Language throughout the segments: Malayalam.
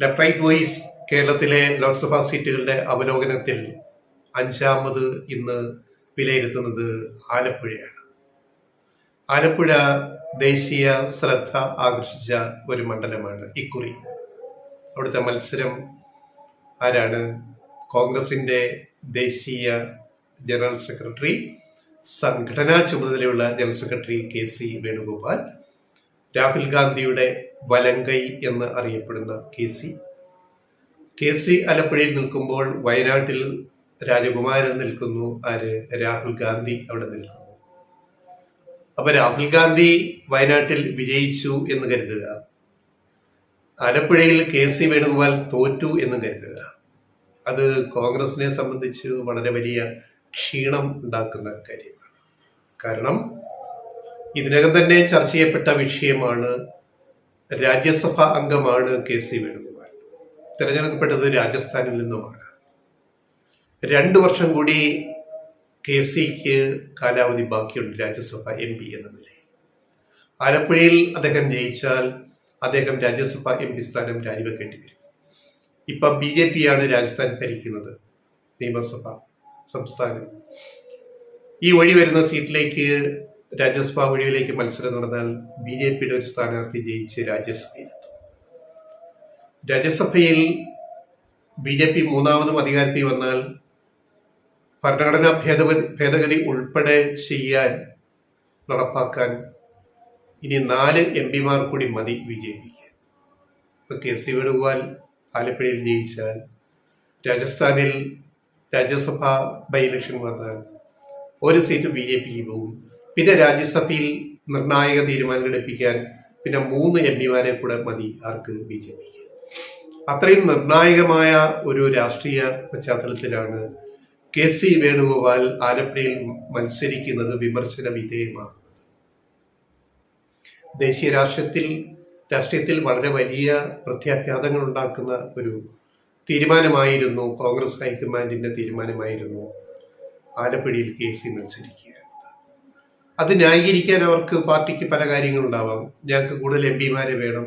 ലെഫ്റ്റ് വോയിസ് കേരളത്തിലെ ലോക്സഭാ സീറ്റുകളുടെ അവലോകനത്തിൽ അഞ്ചാമത് ഇന്ന് വിലയിരുത്തുന്നത് ആലപ്പുഴയാണ്. ആലപ്പുഴ ദേശീയ ശ്രദ്ധ ആകർഷിച്ച ഒരു മണ്ഡലമാണ് ഇക്കുറി. അവിടുത്തെ മത്സരം ആരാണ്? കോൺഗ്രസിന്റെ ദേശീയ ജനറൽ സെക്രട്ടറി സംഘടനാ ചുമതലയുള്ള general secretary K C Venugopal Rahul ഗാന്ധിയുടെ വലങ്കൈ എന്ന് അറിയപ്പെടുന്ന കെ സി. കെ സി ആലപ്പുഴയിൽ നിൽക്കുമ്പോൾ വയനാട്ടിൽ രാജകുമാരൻ നിൽക്കുന്നു. ആര്? രാഹുൽ ഗാന്ധി അവിടെ നിൽക്കുന്നു. അപ്പൊ രാഹുൽ ഗാന്ധി വയനാട്ടിൽ വിജയിച്ചു എന്ന് കരുതുക. ആലപ്പുഴയിൽ കെ സി വേണുഗോപാൽ തോറ്റു എന്ന് കരുതുക. അത് കോൺഗ്രസിനെ സംബന്ധിച്ച് വളരെ വലിയ ക്ഷീണം ഉണ്ടാക്കുന്ന കാര്യമാണ്. കാരണം ഇതിനകം തന്നെ ചർച്ച ചെയ്യപ്പെട്ട വിഷയമാണ് രാജ്യസഭ അംഗമാണ് കെ സി വേണുഗോപാൽ. തിരഞ്ഞെടുക്കപ്പെട്ടത് രാജസ്ഥാനിൽ നിന്നുമാണ്. രണ്ടു വർഷം കൂടി കെ സിക്ക് കാലാവധി ബാക്കിയുണ്ട് രാജ്യസഭ എം പി എന്ന നിലയിൽ. ആലപ്പുഴയിൽ അദ്ദേഹം ജയിച്ചാൽ അദ്ദേഹം രാജ്യസഭ എം പി സ്ഥാനം രാജിവെക്കേണ്ടി വരും. ഇപ്പൊ ബി ജെ പി ആണ് രാജസ്ഥാൻ ഭരിക്കുന്നത് നിയമസഭ സംസ്ഥാനം. ഈ വഴി വരുന്ന സീറ്റിലേക്ക് രാജ്യസഭാ വഴിയിലേക്ക് മത്സരം നടന്നാൽ ബി ജെ പിയുടെ ഒരു സ്ഥാനാർത്ഥി ജയിച്ച് രാജ്യസഭയിലെത്തും രാജ്യസഭയിൽ ബി ജെ പി മൂന്നാമതും അധികാരത്തിൽ വന്നാൽ ഭരണഘടനാ ഭേദഗതി ഭേദഗതി ഉൾപ്പെടെ ചെയ്യാൻ നടപ്പാക്കാൻ ഇനി നാല് എം പിമാർ കൂടി മതി ബി ജെ പിക്ക്. ഇപ്പൊ കെ സി വേണുഗോപാൽ ആലപ്പുഴയിൽ ജയിച്ചാൽ രാജസ്ഥാനിൽ രാജ്യസഭാ ബൈ ഇലക്ഷൻ വന്നാൽ ഒരു സീറ്റ് ബി ജെ പിക്ക് പോകും പിന്നെ രാജ്യസഭയിൽ നിർണായക തീരുമാനങ്ങൾ എടുപ്പിക്കാൻ പിന്നെ മൂന്ന് എം പിമാരെ കൂടെ മതി ആർക്ക്? ബി ജെ പിക്ക് അത്രയും നിർണായകമായ ഒരു രാഷ്ട്രീയ പശ്ചാത്തലത്തിലാണ് കെ സി വേണുഗോപാൽ ആലപ്പുഴയിൽ മത്സരിക്കുന്നത് വിമർശന വിധേയമാകുന്നത്. ദേശീയ രാഷ്ട്രീയത്തിൽ രാഷ്ട്രീയത്തിൽ വളരെ വലിയ പ്രത്യാഘാതങ്ങൾ ഉണ്ടാക്കുന്ന ഒരു തീരുമാനമായിരുന്നു കോൺഗ്രസ് ഹൈക്കമാൻഡിന്റെ തീരുമാനമായിരുന്നു ആലപ്പുഴയിൽ കെ സി മത്സരിക്കുക. അത് ന്യായീകരിക്കാൻ അവർക്ക് പാർട്ടിക്ക് പല കാര്യങ്ങളും ഉണ്ടാവാം ഞങ്ങൾക്ക് കൂടുതൽ എം പിമാരെ വേണം.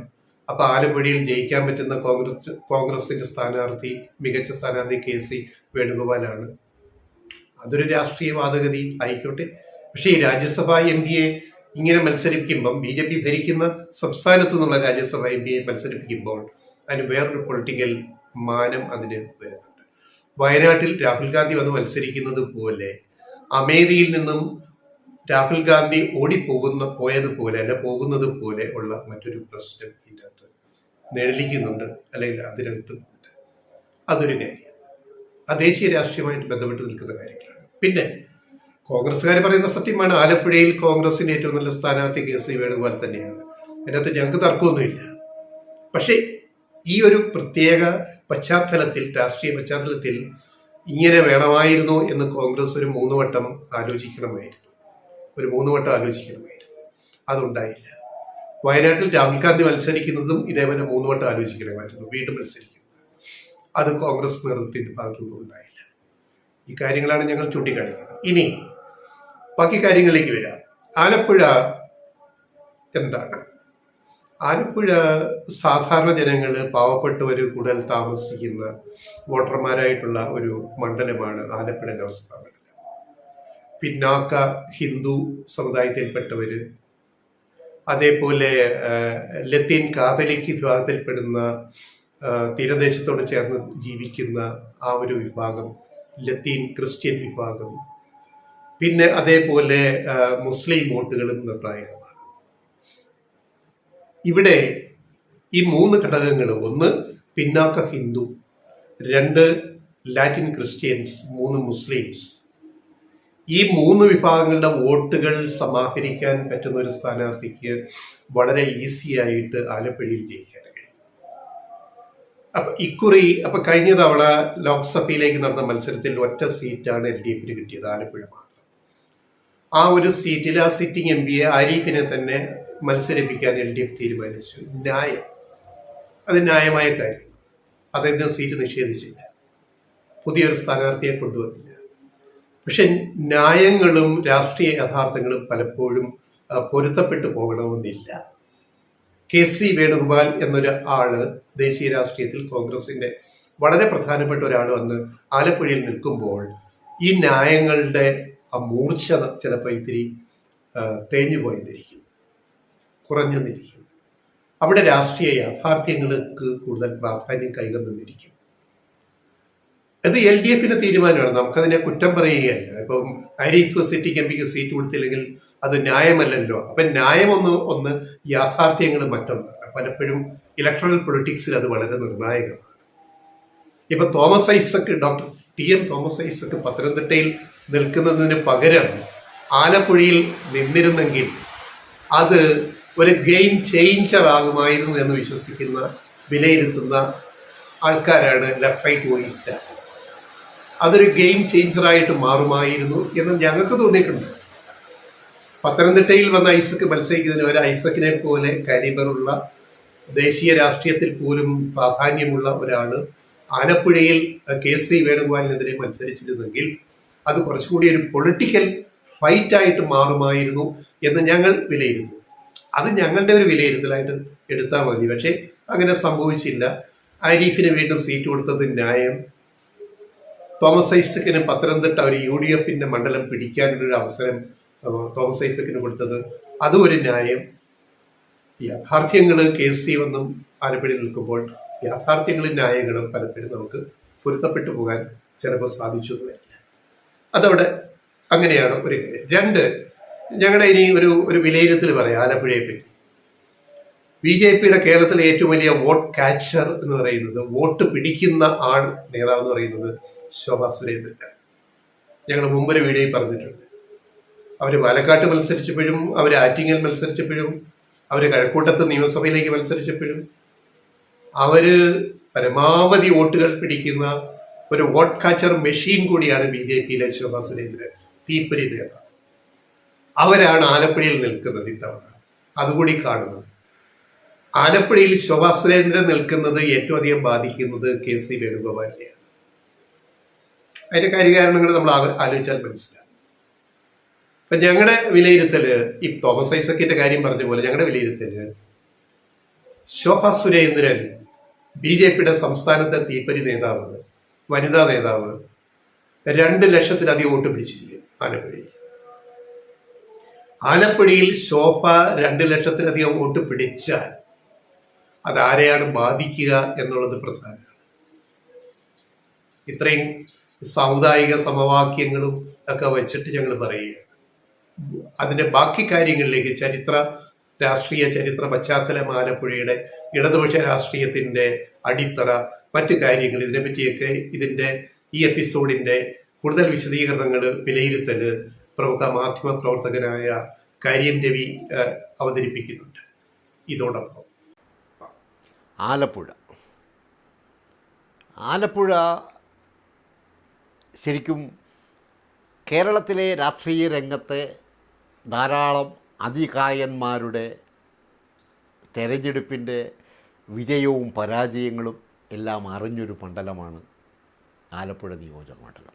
അപ്പൊ ആലപ്പുഴയിൽ ജയിക്കാൻ പറ്റുന്ന കോൺഗ്രസ് കോൺഗ്രസിന്റെ സ്ഥാനാർത്ഥി മികച്ച സ്ഥാനാർത്ഥി കെ സി വേണുഗോപാലാണ്. അതൊരു രാഷ്ട്രീയ വാദഗതി ആയിക്കോട്ടെ. പക്ഷേ ഈ രാജ്യസഭാ എം പിയെ ഇങ്ങനെ മത്സരിപ്പിക്കുമ്പം ബി ജെ പി ഭരിക്കുന്ന സംസ്ഥാനത്തു നിന്നുള്ള രാജ്യസഭ എം പിയെ മത്സരിപ്പിക്കുമ്പോൾ അതിന് വേറൊരു പൊളിറ്റിക്കൽ മാനം അതിന് വരുന്നുണ്ട്. വയനാട്ടിൽ രാഹുൽ ഗാന്ധി വന്ന് മത്സരിക്കുന്നത് പോലെ അമേധിയിൽ നിന്നും രാഹുൽ ഗാന്ധി ഓടിപ്പോകുന്ന പോയതുപോലെ അല്ല പോകുന്നത് പോലെ ഉള്ള മറ്റൊരു പ്രശ്നം ഇതിനകത്ത് നിഴലിക്കുന്നുണ്ട് അല്ലെങ്കിൽ അതിനകത്ത് ഉണ്ട്. അതൊരു കാര്യം. ആ ദേശീയ രാഷ്ട്രീയമായിട്ട് ബന്ധപ്പെട്ട് നിൽക്കുന്ന കാര്യങ്ങളാണ്. പിന്നെ കോൺഗ്രസ്സുകാർ പറയുന്ന സത്യമാണ് ആലപ്പുഴയിൽ കോൺഗ്രസിന് ഏറ്റവും നല്ല സ്ഥാനാർത്ഥി കെ സി വേണുഗോപാൽ തന്നെയാണ്. അതിനകത്ത് ഞങ്ങൾക്ക് തർക്കമൊന്നുമില്ല. പക്ഷേ ഈ ഒരു പ്രത്യേക പശ്ചാത്തലത്തിൽ രാഷ്ട്രീയ പശ്ചാത്തലത്തിൽ ഇങ്ങനെ വേണമായിരുന്നു എന്ന് കോൺഗ്രസ് ഒരു മൂന്ന് വട്ടം ആലോചിക്കണമായിരുന്നു. ഒരു മൂന്ന് വട്ടം ആലോചിക്കണമായിരുന്നു. അതുണ്ടായില്ല. വയനാട്ടിൽ രാഹുൽ ഗാന്ധി മത്സരിക്കുന്നതും ഇതേപോലെ മൂന്ന് വട്ടം ആലോചിക്കണമായിരുന്നു വീണ്ടും മത്സരിക്കുന്നത്. അത് കോൺഗ്രസ് നേതൃത്വത്തിന്റെ ഭാഗത്തുനിന്നും ഉണ്ടായില്ല. ഈ കാര്യങ്ങളാണ് ഞങ്ങൾ ചൂണ്ടിക്കാണിക്കുന്നത്. ഇനി ബാക്കി കാര്യങ്ങളിലേക്ക് വരാം. ആലപ്പുഴ എന്താണ്? ആലപ്പുഴ സാധാരണ ജനങ്ങൾ പാവപ്പെട്ടവർ കൂടുതൽ താമസിക്കുന്ന വോട്ടർമാരായിട്ടുള്ള ഒരു മണ്ഡലമാണ് ആലപ്പുഴ ലോക്സഭാ പിന്നാക്ക ഹിന്ദു സമുദായത്തിൽപ്പെട്ടവര് അതേപോലെ ലത്തീൻ കാതലിക് വിഭാഗത്തിൽപ്പെടുന്ന തീരദേശത്തോട് ചേർന്ന് ജീവിക്കുന്ന ആ ഒരു വിഭാഗം ലത്തീൻ ക്രിസ്ത്യൻ വിഭാഗം. പിന്നെ അതേപോലെ മുസ്ലിം വോട്ടുകളും നിർണായകമാണ് ഇവിടെ ഈ മൂന്ന് ഘടകങ്ങൾ ഒന്ന് പിന്നാക്ക ഹിന്ദു രണ്ട് ലാറ്റിൻ ക്രിസ്ത്യൻസ് മൂന്ന് മുസ്ലിംസ്. ഈ മൂന്ന് വിഭാഗങ്ങളുടെ വോട്ടുകൾ സമാഹരിക്കാൻ പറ്റുന്ന ഒരു സ്ഥാനാർത്ഥിക്ക് വളരെ ഈസി ആയിട്ട് ആലപ്പുഴയിൽ ജയിക്കാൻ കഴിയും. അപ്പൊ ഇക്കുറി അപ്പൊ കഴിഞ്ഞ തവണ ലോക്സഭയിലേക്ക് നടന്ന മത്സരത്തിൽ ഒറ്റ സീറ്റാണ് എൽ ഡി എഫിന് കിട്ടിയത് ആലപ്പുഴ മാത്രം. ആ ഒരു സീറ്റിൽ ആ സിറ്റിംഗ് എം പിയെ ആരിഫിനെ തന്നെ മത്സരിപ്പിക്കാൻ എൽ ഡി എഫ് തീരുമാനിച്ചു. ന്യായം. അത് ന്യായമായ കാര്യം. അദ്ദേഹത്തിന് സീറ്റ് നിഷേധിച്ചില്ല. പുതിയൊരു സ്ഥാനാർത്ഥിയെ കൊണ്ടുവന്നില്ല. പക്ഷെ ന്യായങ്ങളും രാഷ്ട്രീയ യഥാർത്ഥങ്ങളും പലപ്പോഴും പൊരുത്തപ്പെട്ടു പോകണമെന്നില്ല. കെ സി വേണുഗോപാൽ എന്നൊരു ആൾ ദേശീയ രാഷ്ട്രീയത്തിൽ കോൺഗ്രസിന്റെ വളരെ പ്രധാനപ്പെട്ട ഒരാൾ വന്ന് ആലപ്പുഴയിൽ നിൽക്കുമ്പോൾ ഈ ന്യായങ്ങളുടെ ആ മൂർച്ച ചിലപ്പോൾ ഇത്തിരി തേഞ്ഞു പോയെന്നിരിക്കും കുറഞ്ഞെന്നിരിക്കും അവിടെ രാഷ്ട്രീയ യാഥാർത്ഥ്യങ്ങൾക്ക് കൂടുതൽ പ്രാധാന്യം കൈവന്നിരിക്കും അത് എൽ ഡി എഫിന്റെ തീരുമാനമാണ്. നമുക്കതിനെ കുറ്റം പറയുകയല്ല. ഇപ്പം ആരിഫ് സിറ്റിക്ക് എം പിക്ക് സീറ്റ് കൊടുത്തില്ലെങ്കിൽ അത് ന്യായമല്ലല്ലോ. അപ്പൊ ന്യായം ഒന്ന് ഒന്ന് യാഥാർത്ഥ്യങ്ങൾ മറ്റൊന്നാണ് പലപ്പോഴും ഇലക്ട്രൽ പൊളിറ്റിക്സിൽ അത് വളരെ നിർണായകമാണ്. ഇപ്പൊ Thomas Isaac doctor T M Thomas Isaac പത്തനംതിട്ടയിൽ നിൽക്കുന്നതിന് പകരം ആലപ്പുഴയിൽ നിന്നിരുന്നെങ്കിൽ അത് ഒരു ഗെയിം ചേഞ്ചർ ആകുമായിരുന്നു എന്ന് വിശ്വസിക്കുന്ന വിലയിരുത്തുന്ന ആൾക്കാരാണ് ലെഫ്റ്റ് റൈറ്റ് വോയിസ്റ്റ് അതൊരു ഗെയിം ചേഞ്ചറായിട്ട് മാറുമായിരുന്നു എന്ന് ഞങ്ങൾക്ക് തോന്നിയിട്ടുണ്ട്. പത്തനംതിട്ടയിൽ വന്ന ഐസക്ക് മത്സരിക്കുന്നതിന് ഒരു ഐസക്കിനെ പോലെ കരിബറുള്ള ദേശീയ രാഷ്ട്രീയത്തിൽ പോലും പ്രാധാന്യമുള്ള ഒരാൾ ആലപ്പുഴയിൽ കെ സി വേണുഗോപാലിനെതിരെ മത്സരിച്ചിരുന്നെങ്കിൽ അത് കുറച്ചുകൂടി ഒരു പൊളിറ്റിക്കൽ ഫൈറ്റായിട്ട് മാറുമായിരുന്നു എന്ന് ഞങ്ങൾ വിലയിരുത്തുന്നു. അത് ഞങ്ങളുടെ ഒരു വിലയിരുത്തലായിട്ട് എടുത്താൽ മതി. പക്ഷേ അങ്ങനെ സംഭവിച്ചില്ല. ആരിഫിന് വീണ്ടും സീറ്റ് കൊടുത്തത് ന്യായം. തോമസ് ഐസക്കിന് പത്തനംതിട്ട ഒരു യു ഡി എഫിന്റെ മണ്ഡലം പിടിക്കാനുള്ളൊരു അവസരം തോമസ് ഐസക്കിന് കൊടുത്തത്. അതും ഒരു ന്യായം. യാഥാർത്ഥ്യങ്ങൾ കെ സി ഒന്നും ആലപ്പുഴയിൽ നിൽക്കുമ്പോൾ യാഥാർത്ഥ്യങ്ങളും ന്യായങ്ങളും പലപ്പോഴും നമുക്ക് പൊരുത്തപ്പെട്ടു പോകാൻ ചിലപ്പോൾ സാധിച്ചു വരില്ല. അതവിടെ അങ്ങനെയാണ് ഒരു കാര്യം. രണ്ട് ഞങ്ങളുടെ ഇനി ഒരു ഒരു വിലയിരുത്തൽ പറയാം ആലപ്പുഴയെ പറ്റി. ബി ജെ പിയുടെ കേരളത്തിലെ ഏറ്റവും വലിയ വോട്ട് കാച്ചർ എന്ന് പറയുന്നത് വോട്ട് പിടിക്കുന്ന ആൾ നേതാവ് എന്ന് പറയുന്നത് ശോഭാ സുരേന്ദ്രനാണ് ഞങ്ങൾ മുമ്പൊരു വീഡിയോയിൽ പറഞ്ഞിട്ടുണ്ട്. അവർ പാലക്കാട്ട് മത്സരിച്ചപ്പോഴും അവർ ആറ്റിങ്ങൽ മത്സരിച്ചപ്പോഴും അവർ കഴക്കൂട്ടത്ത് നിയമസഭയിലേക്ക് മത്സരിച്ചപ്പോഴും അവർ പരമാവധി വോട്ടുകൾ പിടിക്കുന്ന ഒരു വോട്ട് കാച്ചർ മെഷീൻ കൂടിയാണ് ബി ജെ പിയിലെ ശോഭാ സുരേന്ദ്രൻ. തീപ്പൊരി നേതാവ് അവരാണ് ആലപ്പുഴയിൽ നിൽക്കുന്നത് ഇത്തവണ. അതുകൂടി കാണുന്നത് ആലപ്പുഴയിൽ ശോഭാ സുരേന്ദ്രൻ നിൽക്കുന്നത് ഏറ്റവും അധികം ബാധിക്കുന്നത് കെ സി വേണുഗോപാലിനെയാണ്. അതിന്റെ കാര്യകാരണങ്ങൾ നമ്മൾ ആലോചിച്ചാൽ മനസ്സിലാകും. അപ്പൊ ഞങ്ങളുടെ വിലയിരുത്തൽ ഈ തോമസ് ഐസക്കിന്റെ കാര്യം പറഞ്ഞ പോലെ ഞങ്ങളുടെ വിലയിരുത്തൽ ശോഭ സുരേന്ദ്രൻ ബി ജെ പിയുടെ സംസ്ഥാനത്തെ തീപ്പരി നേതാവ് വനിതാ നേതാവ് രണ്ട് ലക്ഷത്തിലധികം വോട്ട് പിടിച്ചിരിക്കും ആലപ്പുഴയിൽ? ആലപ്പുഴയിൽ ശോഭ രണ്ട് ലക്ഷത്തിലധികം വോട്ട് പിടിച്ചാൽ അതാരെയാണ് ബാധിക്കുക എന്നുള്ളത് പ്രധാനമാണ്. ഇത്രയും സാമുദായിക സമവാക്യങ്ങളും ഒക്കെ വെച്ചിട്ട് ഞങ്ങൾ പറയുക അതിന്റെ ബാക്കി കാര്യങ്ങളിലേക്ക് ചരിത്ര രാഷ്ട്രീയ ചരിത്ര പശ്ചാത്തലം ആലപ്പുഴയുടെ ഇടതുപക്ഷ രാഷ്ട്രീയത്തിന്റെ അടിത്തറ മറ്റു കാര്യങ്ങൾ ഇതിനെപ്പറ്റിയൊക്കെ ഇതിന്റെ ഈ എപ്പിസോഡിന്റെ കൂടുതൽ വിശദീകരണങ്ങൾ വിലയിരുത്തൽ പ്രമുഖ മാധ്യമ പ്രവർത്തകനായ കാര്യം രവി അവതരിപ്പിക്കുന്നുണ്ട്. ഇതോടൊപ്പം. ആലപ്പുഴ. ആലപ്പുഴ ശരിക്കും കേരളത്തിലെ രാഷ്ട്രീയ രംഗത്തെ ധാരാളം അതികായന്മാരുടെ തെരഞ്ഞെടുപ്പിന്റെ വിജയവും പരാജയങ്ങളും എല്ലാം അറിഞ്ഞൊരു മണ്ഡലമാണ് ആലപ്പുഴ നിയോജക മണ്ഡലം.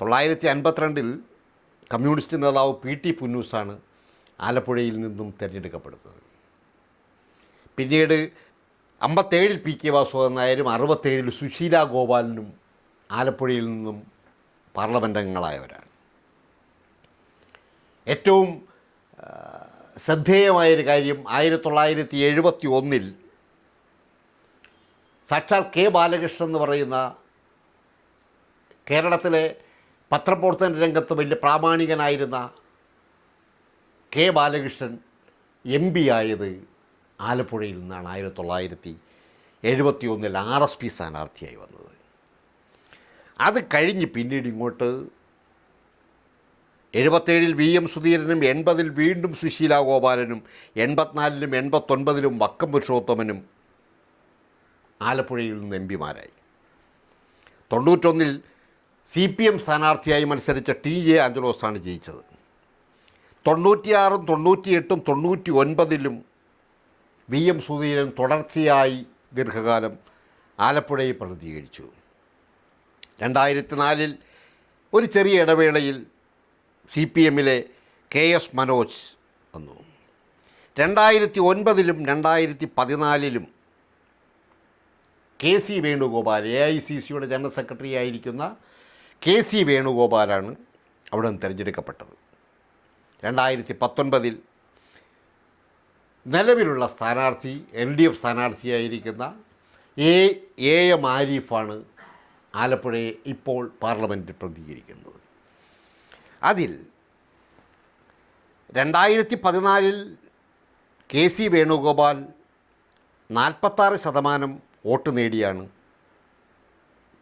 തൊള്ളായിരത്തി അൻപത്തിരണ്ടിൽ കമ്മ്യൂണിസ്റ്റ് നേതാവ് പി ടി പുന്നൂസാണ് ആലപ്പുഴയിൽ നിന്നും തിരഞ്ഞെടുക്കപ്പെടുന്നത്. പിന്നീട് അമ്പത്തേഴിൽ പി കെ വാസുദേവൻ നായരും അറുപത്തേഴിൽ സുശീല ഗോപാലനും ആലപ്പുഴയിൽ നിന്നും പാർലമെന്റ് അംഗങ്ങളായവരാണ് ഏറ്റവും ശ്രദ്ധേയമായൊരു കാര്യം ആയിരത്തി തൊള്ളായിരത്തി എഴുപത്തി ഒന്നിൽ സാക്ഷാൽ കെ ബാലകൃഷ്ണൻ എന്ന് പറയുന്ന കേരളത്തിലെ പത്രപ്രവർത്തന രംഗത്ത് വലിയ പ്രാമാണികനായിരുന്ന കെ ബാലകൃഷ്ണൻ എം പി ആയത് ആലപ്പുഴയിൽ നിന്നാണ് ആയിരത്തി തൊള്ളായിരത്തി എഴുപത്തി ഒന്നിൽ ആർ എസ് പി സ്ഥാനാർത്ഥിയായി വന്നത്. അത് കഴിഞ്ഞ് പിന്നീട് ഇങ്ങോട്ട് എഴുപത്തേഴിൽ വി എം സുധീരനും എൺപതിൽ വീണ്ടും സുശീല ഗോപാലനും എൺപത്തിനാലിലും എൺപത്തൊൻപതിലും വക്കം പുരുഷോത്തമനും ആലപ്പുഴയിൽ നിന്ന് എം പിമാരായി. തൊണ്ണൂറ്റൊന്നിൽ സി പി എം സ്ഥാനാർത്ഥിയായി മത്സരിച്ച ടി ജെ ആഞ്ചലോസാണ് ജയിച്ചത്. തൊണ്ണൂറ്റിയാറും തൊണ്ണൂറ്റിയെട്ടും തൊണ്ണൂറ്റി ഒൻപതിലും വി എം സുധീരൻ തുടർച്ചയായി ദീർഘകാലം ആലപ്പുഴയെ പ്രതിനിധീകരിച്ചു. രണ്ടായിരത്തി നാലിൽ ഒരു ചെറിയ ഇടവേളയിൽ സി പി എമ്മിലെ കെ എസ് മനോജ് വന്നു. രണ്ടായിരത്തി ഒൻപതിലും രണ്ടായിരത്തി പതിനാലിലും K C Venugopal A I C സിയുടെ ജനറൽ സെക്രട്ടറി ആയിരിക്കുന്ന കെ സി വേണുഗോപാലാണ് അവിടെ നിന്ന് തിരഞ്ഞെടുക്കപ്പെട്ടത്. രണ്ടായിരത്തി പത്തൊൻപതിൽ നിലവിലുള്ള സ്ഥാനാർത്ഥി എൽ ഡി എഫ് സ്ഥാനാർത്ഥിയായിരിക്കുന്ന എ എ എം ആരിഫാണ് ആലപ്പുഴയെ ഇപ്പോൾ പാർലമെന്റിൽ പ്രതികരിക്കുന്നത്. അതിൽ രണ്ടായിരത്തി പതിനാലിൽ കെ സി വേണുഗോപാൽ നാൽപ്പത്താറ് ശതമാനം വോട്ട് നേടിയാണ്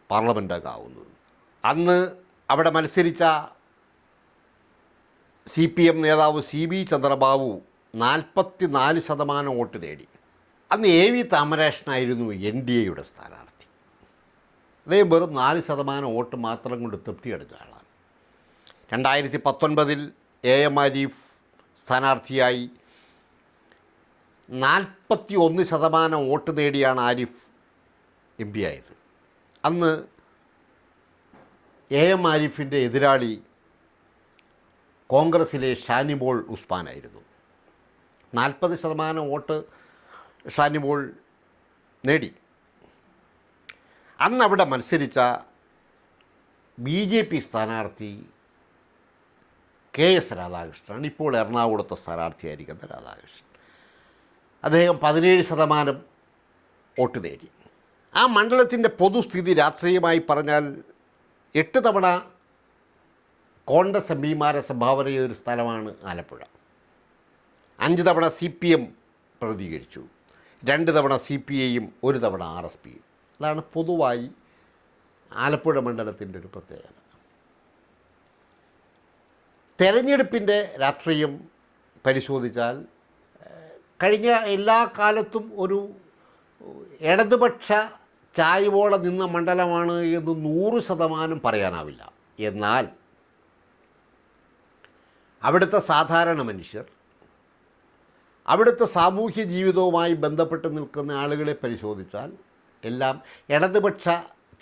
പാർലമെന്റ് അംഗമാവുന്നത് അന്ന് അവിടെ മത്സരിച്ച സി പി എം നേതാവ് സി വി ചന്ദ്രബാബു നാൽപ്പത്തി നാല് ശതമാനം വോട്ട് നേടി. അന്ന് എ വി താമരേഷനായിരുന്നു എൻ ഡി എയുടെ സ്ഥാനാർത്ഥി. അദ്ദേഹം വെറും നാല് ശതമാനം വോട്ട് മാത്രം കൊണ്ട് തൃപ്തിയടച്ച ആളാണ്. രണ്ടായിരത്തി പത്തൊൻപതിൽ എ എം ആരിഫ് സ്ഥാനാർത്ഥിയായി നാൽപ്പത്തി ഒന്ന് ശതമാനം വോട്ട് നേടിയാണ് ആരിഫ് എം പി ആയത്. അന്ന് എ എം ആരിഫിന്റെ എതിരാളി കോൺഗ്രസിലെ ഷാനിബോൾ ഉസ്മാനായിരുന്നു. നാൽപ്പത് ശതമാനം വോട്ട് ഷാനിബോൾ നേടി. അന്ന് അവിടെ മത്സരിച്ച ബി ജെ പി സ്ഥാനാർത്ഥി കെ എസ് രാധാകൃഷ്ണൻ ഇപ്പോൾ എറണാകുളത്തെ സ്ഥാനാർത്ഥിയായിരിക്കുന്ന രാധാകൃഷ്ണൻ. അദ്ദേഹം പതിനേഴ് ശതമാനം വോട്ട് നേടി. ആ മണ്ഡലത്തിന്റെ പൊതുസ്ഥിതി രാഷ്ട്രീയമായി പറഞ്ഞാൽ എട്ട് തവണ കോൺഗ്രസ് എം പിമാരെ സംഭാവന ചെയ്തൊരു സ്ഥലമാണ് ആലപ്പുഴ. അഞ്ച് തവണ സി പി എം പ്രതികരിച്ചു. രണ്ട് തവണ സി പി ഐയും ഒരു തവണ ആർ എസ് പിയും. അതാണ് പൊതുവായി ആലപ്പുഴ മണ്ഡലത്തിന്റെ ഒരു പ്രത്യേകത. തെരഞ്ഞെടുപ്പിന്റെ രാഷ്ട്രീയം പരിശോധിച്ചാൽ കഴിഞ്ഞ എല്ലാ കാലത്തും ഒരു ഇടതുപക്ഷ ചായ്വോടെ നിന്ന മണ്ഡലമാണ് എന്ന് നൂറ് ശതമാനം പറയാനാവില്ല. എന്നാൽ അവിടുത്തെ സാധാരണ മനുഷ്യർ അവിടുത്തെ സാമൂഹ്യ ജീവിതവുമായി ബന്ധപ്പെട്ട് നിൽക്കുന്ന ആളുകളെ പരിശോധിച്ചാൽ എല്ലാം ഇടതുപക്ഷ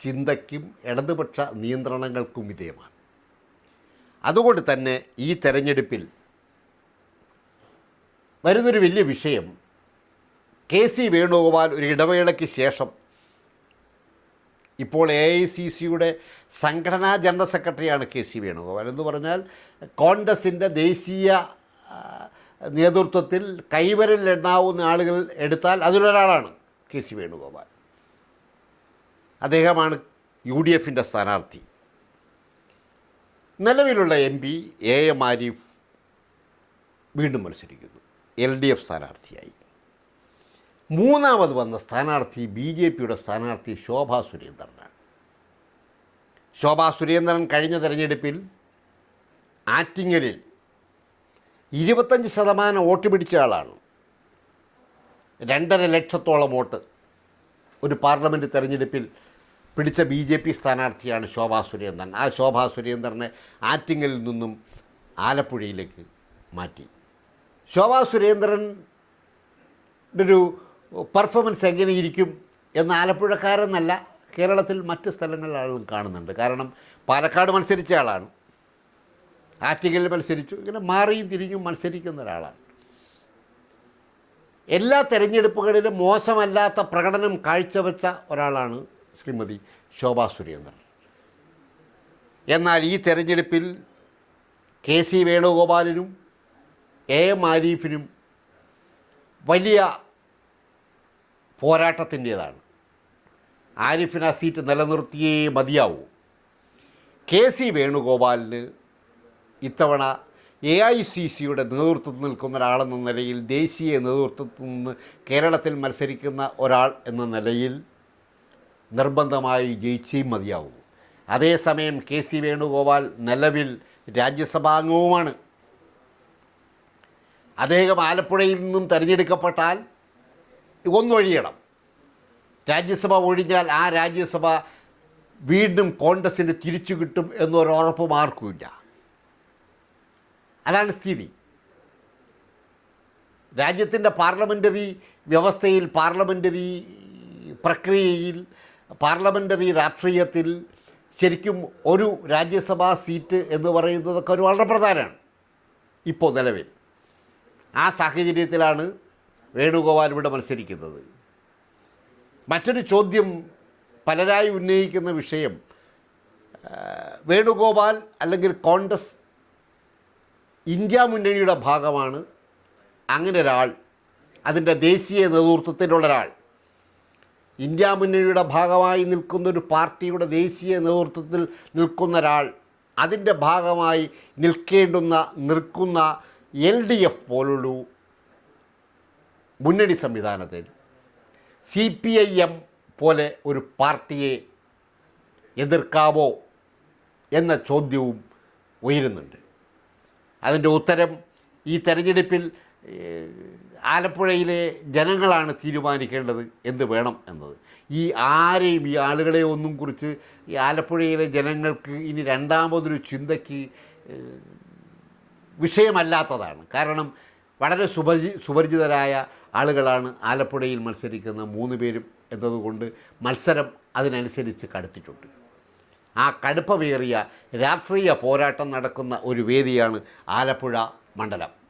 ചിന്തയ്ക്കും ഇടതുപക്ഷ നിയന്ത്രണങ്ങൾക്കും വിധേയമാണ്. അതുകൊണ്ട് തന്നെ ഈ തെരഞ്ഞെടുപ്പിൽ വരുന്നൊരു വലിയ വിഷയം കെ സി വേണുഗോപാൽ ഒരു ഇടവേളയ്ക്ക് ശേഷം ഇപ്പോൾ എ ഐ സി സിയുടെ സംഘടനാ ജനറൽ സെക്രട്ടറിയാണ് കെ സി വേണുഗോപാൽ. എന്ന് പറഞ്ഞാൽ കോൺഗ്രസിന്റെ ദേശീയ നേതൃത്വത്തിൽ കൈവരൽ എണ്ണാവുന്ന ആളുകൾ എടുത്താൽ അതിലൊരാളാണ് കെ സി വേണുഗോപാൽ. അദ്ദേഹമാണ് യു ഡി എഫിന്റെ സ്ഥാനാർത്ഥി. നിലവിലുള്ള M P A M Arif വീണ്ടും മത്സരിക്കുന്നു. എൽ ഡി എഫ് സ്ഥാനാർത്ഥിയായി. മൂന്നാമത് വന്ന സ്ഥാനാർത്ഥി ബി ജെ പിയുടെ സ്ഥാനാർത്ഥി ശോഭാ സുരേന്ദ്രനാണ്. ശോഭാ സുരേന്ദ്രൻ കഴിഞ്ഞ തെരഞ്ഞെടുപ്പിൽ ആറ്റിങ്ങലിൽ ഇരുപത്തഞ്ച് ശതമാനം വോട്ട് പിടിച്ച ആളാണ്. രണ്ടര ലക്ഷത്തോളം വോട്ട് ഒരു പാർലമെന്റ് തെരഞ്ഞെടുപ്പിൽ പിടിച്ച ബി ജെ പി സ്ഥാനാർത്ഥിയാണ് ശോഭാ സുരേന്ദ്രൻ. ആ ശോഭാ സുരേന്ദ്രനെ ആറ്റിങ്ങിൽ നിന്നും ആലപ്പുഴയിലേക്ക് മാറ്റി. ശോഭാ സുരേന്ദ്രൻ ഒരു പെർഫോമൻസ് എങ്ങനെയിരിക്കും എന്ന് ആലപ്പുഴക്കാരെന്നല്ല കേരളത്തിൽ മറ്റ് സ്ഥലങ്ങളിലും കാണുന്നുണ്ട്. കാരണം പാലക്കാട് മത്സരിച്ച ആളാണ്. ആറ്റിങ്ങലിൽ മത്സരിച്ചു. ഇങ്ങനെ മാറിയും തിരിഞ്ഞും മത്സരിക്കുന്ന ഒരാളാണ്. എല്ലാ തെരഞ്ഞെടുപ്പുകളിലും മോശമല്ലാത്ത പ്രകടനം കാഴ്ചവെച്ച ഒരാളാണ് ശ്രീമതി ശോഭാ സുരേന്ദ്രൻ. എന്നാൽ ഈ തെരഞ്ഞെടുപ്പിൽ കെ സി വേണുഗോപാലിനും എ എം ആരീഫിനും വലിയ പോരാട്ടത്തിന്റേതാണ്. ആരിഫിന് ആ സീറ്റ് നിലനിർത്തിയേ മതിയാവൂ. കെ സി വേണുഗോപാലിന് ഇത്തവണ എ ഐ സി സിയുടെ നേതൃത്വത്തിൽ നിൽക്കുന്ന ഒരാളെന്ന നിലയിൽ ദേശീയ നേതൃത്വത്തിൽ നിന്ന് കേരളത്തിൽ മത്സരിക്കുന്ന ഒരാൾ എന്ന നിലയിൽ നിർബന്ധമായി ജയിച്ചേ മതിയാവൂ. അതേസമയം കെ സി വേണുഗോപാൽ നിലവിൽ രാജ്യസഭാംഗവുമാണ് അദ്ദേഹം ആലപ്പുഴയിൽ നിന്നും തിരഞ്ഞെടുക്കപ്പെട്ടാൽ ഒന്നൊഴിയണം. രാജ്യസഭ ഒഴിഞ്ഞാൽ ആ രാജ്യസഭ വീണ്ടും കോൺഗ്രസിന് തിരിച്ചു കിട്ടും എന്നൊരു ഉറപ്പും ആർക്കുമില്ല. അതാണ് സ്ഥിതി. രാജ്യത്തിന്റെ പാർലമെന്ററി വ്യവസ്ഥയിൽ പാർലമെന്ററി പ്രക്രിയയിൽ പാർലമെന്ററി രാഷ്ട്രീയത്തിൽ ശരിക്കും ഒരു രാജ്യസഭാ സീറ്റ് എന്ന് പറയുന്നതൊക്കെ ഒരു വളരെ പ്രധാനമാണ് ഇപ്പോൾ നിലവിൽ. ആ സാഹചര്യത്തിലാണ് വേണുഗോപാൽ ഇവിടെ മത്സരിക്കുന്നത്. മറ്റൊരു ചോദ്യം പലരായി ഉന്നയിക്കുന്ന വിഷയം വേണുഗോപാൽ അല്ലെങ്കിൽ കോൺഗ്രസ് ഇന്ത്യ മുന്നണിയുടെ ഭാഗമാണ്. അങ്ങനെ ഒരാൾ അതിന്റെ ദേശീയ നേതൃത്വത്തിലുള്ള ഒരാൾ. ഇന്ത്യ മുന്നണിയുടെ ഭാഗമായി നിൽക്കുന്ന ഒരു പാർട്ടിയുടെ ദേശീയ നേതൃത്വത്തിൽ നിൽക്കുന്ന ഒരാൾ അതിന്റെ ഭാഗമായി നിൽക്കേണ്ടുന്ന നിൽക്കുന്ന എൽ ഡി എഫ് പോലുള്ള മുന്നണി സംവിധാനത്തിൽ. സി പി ഐ എം പോലെ ഒരു പാർട്ടിയെ എതിർക്കാവോ എന്ന ചോദ്യവും ഉയരുന്നുണ്ട്. അതിന്റെ ഉത്തരം ഈ തെരഞ്ഞെടുപ്പിൽ ആലപ്പുഴയിലെ ജനങ്ങളാണ് തീരുമാനിക്കേണ്ടത് എന്ത് വേണം എന്നത്. ഈ ആരെയും ഈ ആളുകളെ ഒന്നും കുറിച്ച് ഈ ആലപ്പുഴയിലെ ജനങ്ങൾക്ക് ഇനി രണ്ടാമതൊരു ചിന്തയ്ക്ക് വിഷയമല്ലാത്തതാണ്. കാരണം വളരെ സുപരി സുപരിചിതരായ ആളുകളാണ് ആലപ്പുഴയിൽ മത്സരിക്കുന്ന മൂന്ന് പേരും എന്നതുകൊണ്ട് മത്സരം അതിനനുസരിച്ച് കടുത്തിട്ടുണ്ട്. ആ കടുപ്പമേറിയ രാഷ്ട്രീയ പോരാട്ടം നടക്കുന്ന ഒരു വേദിയാണ് ആലപ്പുഴ മണ്ഡലം.